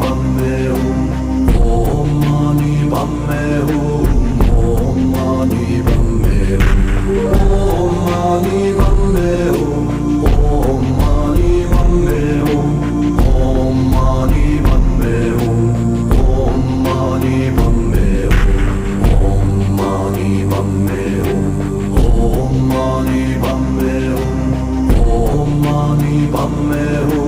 밤매움 옴마니 밤 पानी बम में हो